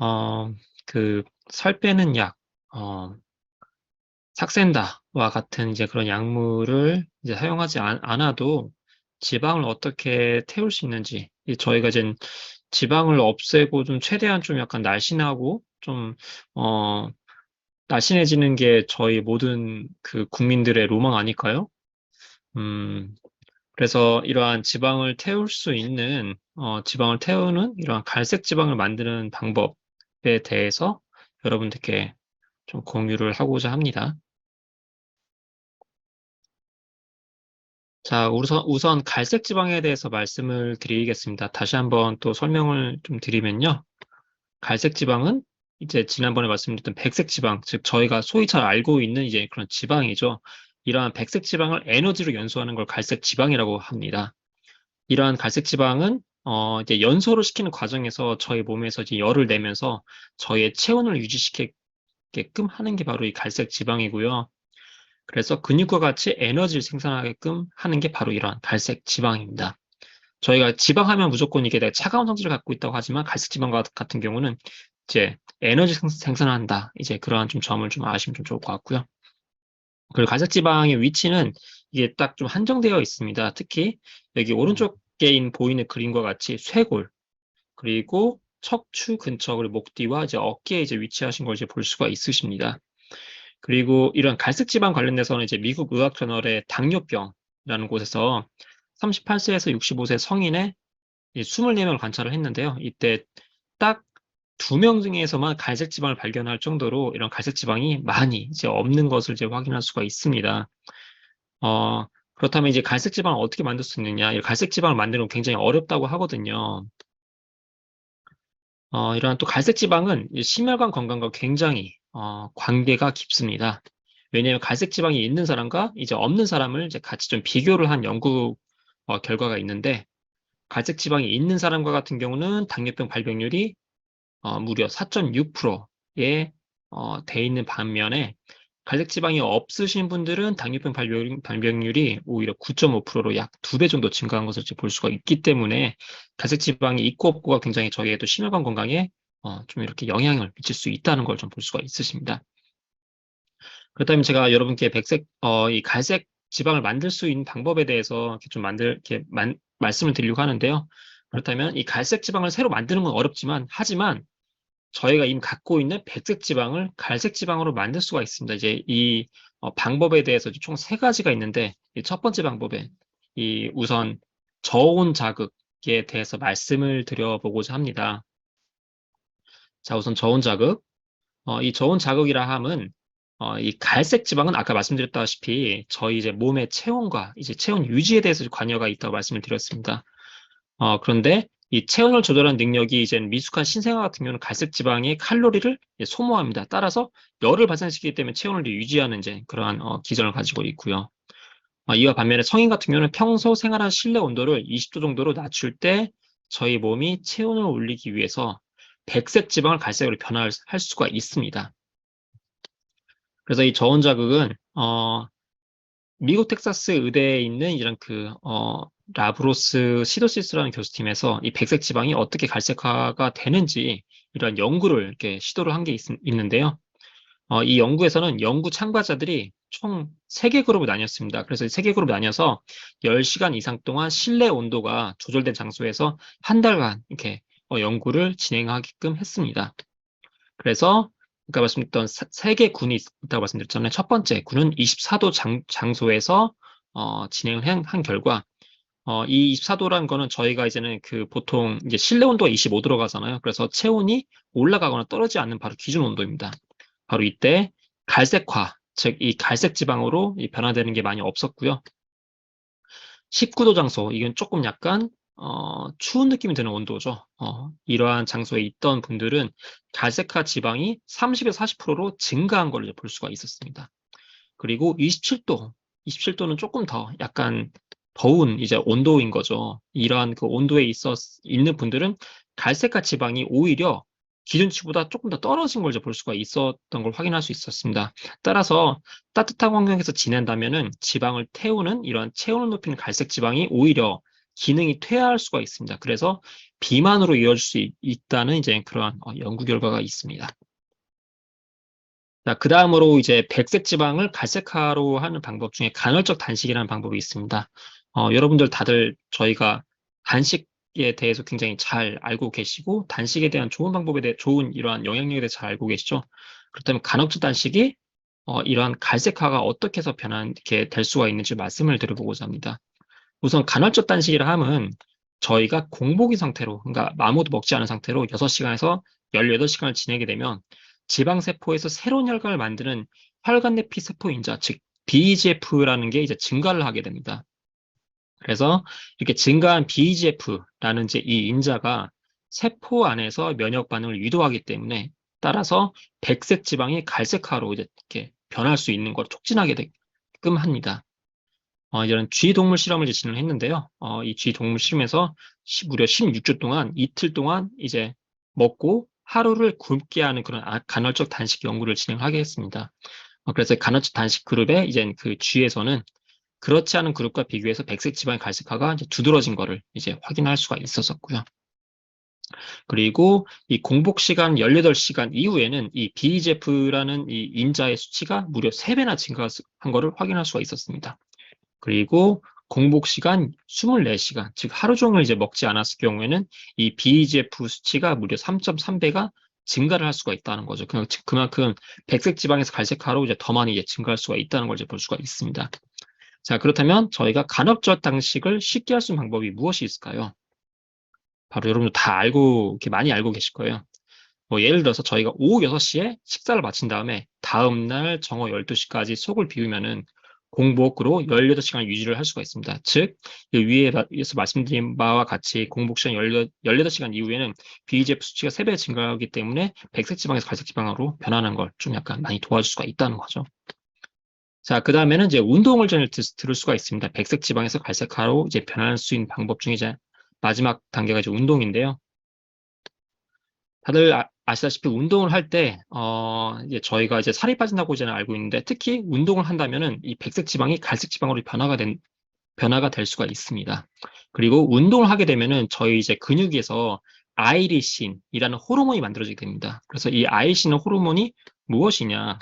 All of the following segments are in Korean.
어, 그, 살 빼는 약, 어, 삭센다와 같은 이제 그런 약물을 이제 사용하지 않, 않아도 지방을 어떻게 태울 수 있는지, 이 저희가 이제 지방을 없애고 좀 최대한 좀 약간 날씬하고 좀, 어, 날씬해지는 게 저희 모든 그 국민들의 로망 아닐까요? 음, 그래서 이러한 지방을 태울 수 있는, 어, 지방을 태우는 이러한 갈색 지방을 만드는 방법 에 대해서 여러분들께 좀 공유를 하고자 합니다. 자, 우선, 우선 갈색 지방에 대해서 말씀을 드리겠습니다. 다시 한번 또 설명을 좀 드리면요. 갈색 지방은 이제 지난번에 말씀드렸던 백색 지방, 즉 저희가 소위 잘 알고 있는 이제 그런 지방이죠. 이러한 백색 지방을 에너지로 연소하는 걸 갈색 지방이라고 합니다. 이러한 갈색 지방은 어, 이제 연소를 시키는 과정에서 저희 몸에서 이제 열을 내면서 저희의 체온을 유지시키게끔 하는 게 바로 이 갈색 지방이고요. 그래서 근육과 같이 에너지를 생산하게끔 하는 게 바로 이러한 갈색 지방입니다. 저희가 지방하면 무조건 이게 차가운 성질을 갖고 있다고 하지만 갈색 지방 같은 경우는 이제 에너지 생산한다. 이제 그러한 좀 점을 좀 아시면 좀 좋을 것 같고요. 그리고 갈색 지방의 위치는 이게 딱 좀 한정되어 있습니다. 특히 여기 오른쪽 에 있는 보이는 그림과 같이 쇄골 그리고 척추 근처 그리고 목 뒤와 이제 어깨에 이제 위치하신 걸 이제 볼 수가 있으십니다. 그리고 이런 갈색 지방 관련돼서는 이제 미국 의학 저널의 당뇨병이라는 곳에서 38세에서 65세 성인의 24명을 관찰을 했는데요. 이때 딱 두 명 중에서만 갈색 지방을 발견할 정도로 이런 갈색 지방이 많이 이제 없는 것을 이제 확인할 수가 있습니다. 어, 그렇다면 이제 갈색 지방을 어떻게 만들 수 있느냐? 이 갈색 지방을 만드는 건 굉장히 어렵다고 하거든요. 어, 이러한 또 갈색 지방은 심혈관 건강과 굉장히 어, 관계가 깊습니다. 왜냐하면 갈색 지방이 있는 사람과 이제 없는 사람을 이제 같이 좀 비교를 한 연구 어, 결과가 있는데 갈색 지방이 있는 사람과 같은 경우는 당뇨병 발병률이 어, 무려 4.6%에 어, 돼 있는 반면에 갈색 지방이 없으신 분들은 당뇨병 발병, 발병률이 오히려 9.5%로 약 두 배 정도 증가한 것을 볼 수가 있기 때문에 갈색 지방이 있고 없고가 굉장히 저희의 또 심혈관 건강에 어, 좀 이렇게 영향을 미칠 수 있다는 걸 좀 볼 수가 있으십니다. 그렇다면 제가 여러분께 백색, 어, 이 갈색 지방을 만들 수 있는 방법에 대해서 이렇게 좀 만들, 이렇게 만, 말씀을 드리려고 하는데요. 그렇다면 이 갈색 지방을 새로 만드는 건 어렵지만, 하지만 저희가 이미 갖고 있는 백색 지방을 갈색 지방으로 만들 수가 있습니다. 이제 이 어, 방법에 대해서 총 세 가지가 있는데, 첫 번째 방법에 이 우선 저온 자극에 대해서 말씀을 드려보고자 합니다. 자, 우선 저온 자극. 어, 이 저온 자극이라 함은 어, 이 갈색 지방은 아까 말씀드렸다시피 저희 이제 몸의 체온과 이제 체온 유지에 대해서 관여가 있다고 말씀을 드렸습니다. 어, 그런데 이 체온을 조절하는 능력이 이제 미숙한 신생아 같은 경우는 갈색 지방의 칼로리를 소모합니다. 따라서 열을 발생시키기 때문에 체온을 유지하는 이제 그러한 어, 기전을 가지고 있고요. 어, 이와 반면에 성인 같은 경우는 평소 생활한 실내 온도를 20도 정도로 낮출 때 저희 몸이 체온을 올리기 위해서 백색 지방을 갈색으로 변화할 수가 있습니다. 그래서 이 저온 자극은 어, 미국 텍사스 의대에 있는 이런 그 어, 라브로스 시도시스라는 교수팀에서 이 백색 지방이 어떻게 갈색화가 되는지 이런 연구를 이렇게 시도를 한 게 있는데요. 어, 이 연구에서는 연구 참가자들이 총 3개 그룹을 나뉘었습니다. 그래서 3개 그룹 나뉘어서 10시간 이상 동안 실내 온도가 조절된 장소에서 한 달간 이렇게 어, 연구를 진행하게끔 했습니다. 그래서 아까 말씀드렸던 세 개 군이 있다고 말씀드렸잖아요. 첫 번째 군은 24도 장, 장소에서 어, 진행을 한, 한 결과 어, 이 24도라는 거는 저희가 이제는 그 보통 이제 실내 온도가 25 들어가잖아요. 그래서 체온이 올라가거나 떨어지지 않는 바로 기준 온도입니다. 바로 이때 갈색화, 즉 이 갈색 지방으로 변화되는 게 많이 없었고요. 19도 장소, 이건 조금 약간 어, 추운 느낌이 드는 온도죠. 어, 이러한 장소에 있던 분들은 갈색화 지방이 30에서 40%로 증가한 걸 볼 수가 있었습니다. 그리고 27도, 27도는 조금 더 약간 더운 이제 온도인 거죠. 이러한 그 온도에 있어 있는 분들은 갈색화 지방이 오히려 기준치보다 조금 더 떨어진 걸 볼 수가 있었던 걸 확인할 수 있었습니다. 따라서 따뜻한 환경에서 지낸다면은 지방을 태우는 이런 체온을 높이는 갈색 지방이 오히려 기능이 퇴화할 수가 있습니다. 그래서 비만으로 이어질 수 있, 있다는 이제 그러한 어, 연구 결과가 있습니다. 자, 그 다음으로 이제 백색 지방을 갈색화로 하는 방법 중에 간헐적 단식이라는 방법이 있습니다. 어, 여러분들 다들 저희가 단식에 대해서 굉장히 잘 알고 계시고 단식에 대한 좋은 방법에 대해 좋은 이러한 영향력에 대해 잘 알고 계시죠. 그렇다면 간헐적 단식이 어, 이러한 갈색화가 어떻게 해서 변하게 될 수가 있는지 말씀을 드려보고자 합니다. 우선 간헐적 단식이라 함은 저희가 공복인 상태로, 그러니까 아무도 먹지 않은 상태로 6시간에서 18시간을 지내게 되면 지방세포에서 새로운 혈관을 만드는 혈관 내 피 세포 인자, 즉 BGF라는 게 이제 증가를 하게 됩니다. 그래서 이렇게 증가한 BGF라는 이제 이 인자가 세포 안에서 면역 반응을 유도하기 때문에 따라서 백색 지방이 갈색화로 이제 이렇게 변할 수 있는 걸 촉진하게 되게끔 합니다. 어, 이런 쥐 동물 실험을 이제 진행을 했는데요. 어, 이 쥐 동물 실험에서 시- 무려 16주 동안 이틀 동안 이제 먹고 하루를 굶게 하는 그런 아- 간헐적 단식 연구를 진행하게 했습니다. 어, 그래서 간헐적 단식 그룹에 이제 그 쥐에서는 그렇지 않은 그룹과 비교해서 백색 지방의 갈색화가 두드러진 거를 이제 확인할 수가 있었었고요. 그리고 이 공복 시간 18시간 이후에는 이 BGF라는 이 인자의 수치가 무려 3배나 증가한 거를 확인할 수가 있었습니다. 그리고 공복 시간 24시간, 즉 하루 종일 이제 먹지 않았을 경우에는 이 BGF 수치가 무려 3.3배가 증가를 할 수가 있다는 거죠. 그냥 즉 그만큼 백색 지방에서 갈색화로 이제 더 많이 이제 증가할 수가 있다는 걸 이제 볼 수가 있습니다. 자, 그렇다면 저희가 간헐적 단식을 쉽게 할 수 있는 방법이 무엇이 있을까요? 바로 여러분들 다 알고, 이렇게 많이 알고 계실 거예요. 뭐 예를 들어서 저희가 오후 6시에 식사를 마친 다음에 다음날 정오 12시까지 속을 비우면은 공복으로 18시간 유지를 할 수가 있습니다. 즉, 이 위에서 말씀드린 바와 같이 공복 시간 18, 시간 이후에는 BGF 수치가 3배 증가하기 때문에 백색 지방에서 갈색 지방으로 변하는 걸 좀 약간 많이 도와줄 수가 있다는 거죠. 자, 그 다음에는 이제 운동을 전에 들, 들을 수가 있습니다. 백색 지방에서 갈색화로 이제 변할 수 있는 방법 중에 이제 마지막 단계가 이제 운동인데요. 다들 아, 아시다시피 운동을 할 때, 어, 이제 저희가 이제 살이 빠진다고 이제 알고 있는데, 특히 운동을 한다면은 이 백색 지방이 갈색 지방으로 변화가 된, 변화가 될 수가 있습니다. 그리고 운동을 하게 되면은 저희 이제 근육에서 아이리신이라는 호르몬이 만들어지게 됩니다. 그래서 이 아이리신 호르몬이 무엇이냐?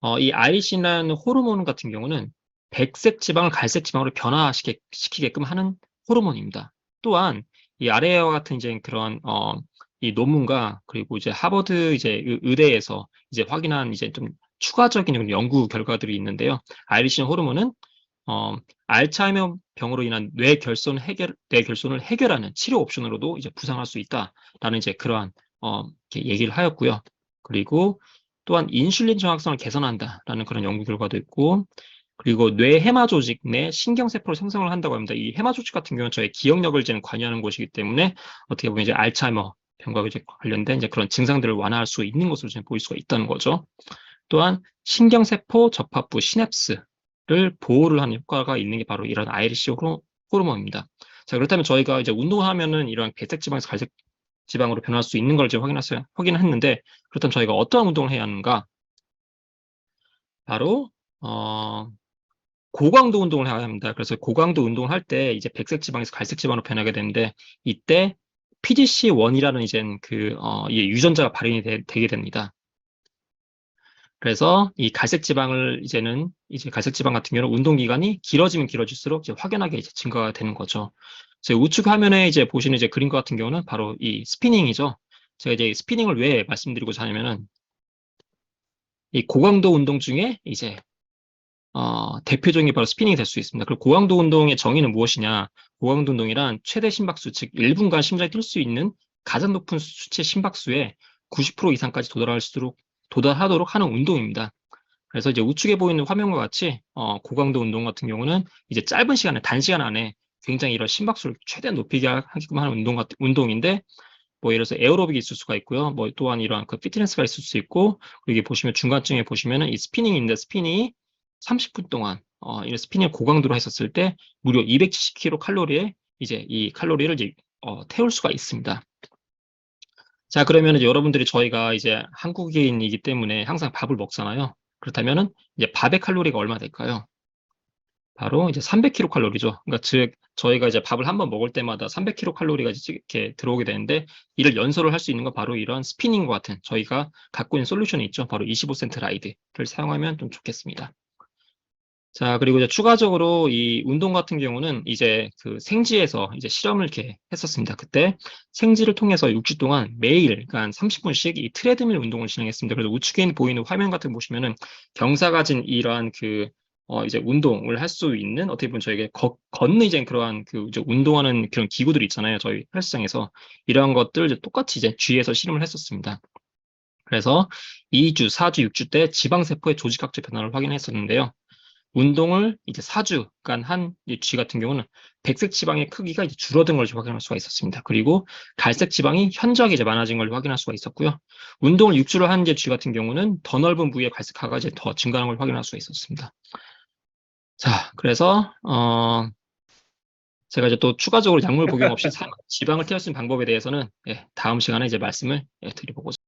어, 이 아이리신이라는 호르몬 같은 경우는 백색 지방을 갈색 지방으로 변화시키게끔 하는 호르몬입니다. 또한 이 아래와 같은 이제 그런 어, 이 논문과 그리고 이제 하버드 이제 의- 의대에서 이제 확인한 이제 좀 추가적인 연구 결과들이 있는데요. 아이리신 호르몬은 어, 알츠하이머 병으로 인한 뇌 결손 해결 뇌 결손을 해결하는 치료 옵션으로도 이제 부상할 수 있다라는 이제 그러한 어, 이렇게 얘기를 하였고요. 그리고 또한 인슐린 정확성을 개선한다라는 그런 연구 결과도 있고 그리고 뇌 해마 조직 내 신경세포를 생성을 한다고 합니다. 이 해마 조직 같은 경우는 저의 기억력을 이제 관여하는 곳이기 때문에 어떻게 보면 이제 알츠하이머 병과 이제 관련된 이제 그런 증상들을 완화할 수 있는 것으로 지금 보일 수가 있다는 거죠. 또한 신경세포 접합부 시냅스를 보호를 하는 효과가 있는 게 바로 이런 호르- 호르몬입니다. 자, 그렇다면 저희가 이제 운동을 하면은 이런 백색 지방에서 갈색 지방으로 변할 수 있는 걸 이제 확인했어요. 확인했는데 그렇다면 저희가 어떠한 운동을 해야 하는가? 바로 어, 고강도 운동을 해야 합니다. 그래서 고강도 운동을 할 때 이제 백색 지방에서 갈색 지방으로 변하게 되는데 이때 PGC1이라는 이제 그 어, 이 유전자가 발현이 되, 게 됩니다. 그래서 이 갈색 지방을 이제는 이제 갈색 지방 같은 경우는 운동 기간이 길어지면 길어질수록 이제 확연하게 이제 증가가 되는 거죠. 제 우측 화면에 이제 보시는 이제 그림 같은 경우는 바로 이 스피닝이죠. 제가 이제 스피닝을 왜 말씀드리고자 하냐면은 이 고강도 운동 중에 이제 어, 대표적인 게 바로 스피닝이 될 수 있습니다. 그리고 고강도 운동의 정의는 무엇이냐? 고강도 운동이란 최대 심박수, 즉 1분간 심장이 뛸 수 있는 가장 높은 수치의 심박수에 90% 이상까지 도달할수록 도달하도록 하는 운동입니다. 그래서 이제 우측에 보이는 화면과 같이 어, 고강도 운동 같은 경우는 이제 짧은 시간에 단시간 안에 굉장히 이런 심박수를 최대한 높이게 하게끔 하는 운동 같 운동인데 뭐 예를 들어서 에어로빅이 있을 수가 있고요. 뭐 또한 이러한 그 피트니스가 있을 수 있고 여기 보시면 중간쯤에 보시면은 이 스피닝인데 스피닝이 30분 동안 어, 이런 스피닝을 고강도로 했었을 때 무려 270kcal 칼로리에 이제 이 칼로리를 이제 어, 태울 수가 있습니다. 자, 그러면 이제 여러분들이 저희가 이제 한국인이기 때문에 항상 밥을 먹잖아요. 그렇다면은 이제 밥의 칼로리가 얼마 될까요? 바로 이제 300kcal죠. 그러니까 즉 저희가 이제 밥을 한 번 먹을 때마다 300kcal가 이렇게 들어오게 되는데 이를 연소를 할 수 있는 건 바로 이런 스피닝과 같은 저희가 갖고 있는 솔루션이 있죠. 바로 25센트 라이드를 사용하면 좀 좋겠습니다. 자, 그리고 이제 추가적으로 이 운동 같은 경우는 이제 그 생지에서 이제 실험을 이렇게 했었습니다. 그때 생지를 통해서 6주 동안 매일, 그러니까 한 30분씩 이 트레드밀 운동을 진행했습니다. 그래서 우측에 보이는 화면 같은 거 보시면은 경사가 가진 이러한 그, 어, 이제 운동을 할 수 있는 어떻게 보면 저에게 걷, 걷는 이제 그러한 그 이제 운동하는 그런 기구들이 있잖아요. 저희 헬스장에서. 이러한 것들 이제 똑같이 이제 G에서 실험을 했었습니다. 그래서 2주, 4주, 6주 때 지방세포의 조직학적 변화를 확인했었는데요. 운동을 이제 4주간 한 G 같은 경우는 백색 지방의 크기가 이제 줄어든 걸 확인할 수가 있었습니다. 그리고 갈색 지방이 현저하게 이제 많아진 걸 확인할 수가 있었고요. 운동을 6주를 한 이제 G 같은 경우는 더 넓은 부위의 갈색화가 이제 더 증가하는 걸 확인할 수가 있었습니다. 자, 그래서 어 제가 이제 또 추가적으로 약물 복용 없이 사- 지방을 태울 수 있는 방법에 대해서는 예, 다음 시간에 이제 말씀을 예, 드려보고자.